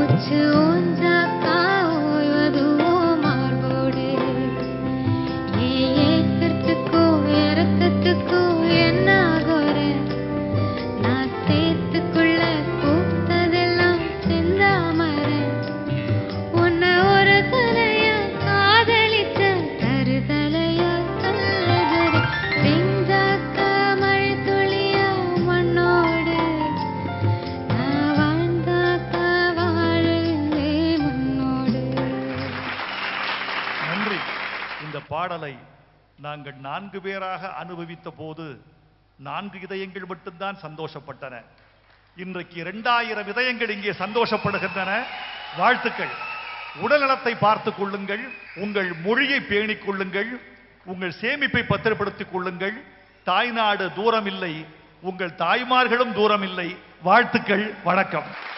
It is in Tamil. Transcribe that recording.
मुझ उन இந்த பாடலை நாங்கள் நான்கு பேராக அனுபவித்த போது நான்கு இதயங்கள் மட்டும்தான் சந்தோஷப்பட்டன. இன்றைக்கு இரண்டாயிரம் இதயங்கள் இங்கே சந்தோஷப்படுகின்றன. வாழ்த்துக்கள். உடல்நலத்தை பார்த்துக் கொள்ளுங்கள். உங்கள் மொழியை பேணிக் கொள்ளுங்கள். உங்கள் சேமிப்பை பத்திரப்படுத்திக் கொள்ளுங்கள். தாய்நாடு தூரம் இல்லை உங்கள் தாய்மார்களும் தூரம் இல்லை வாழ்த்துக்கள். வணக்கம்.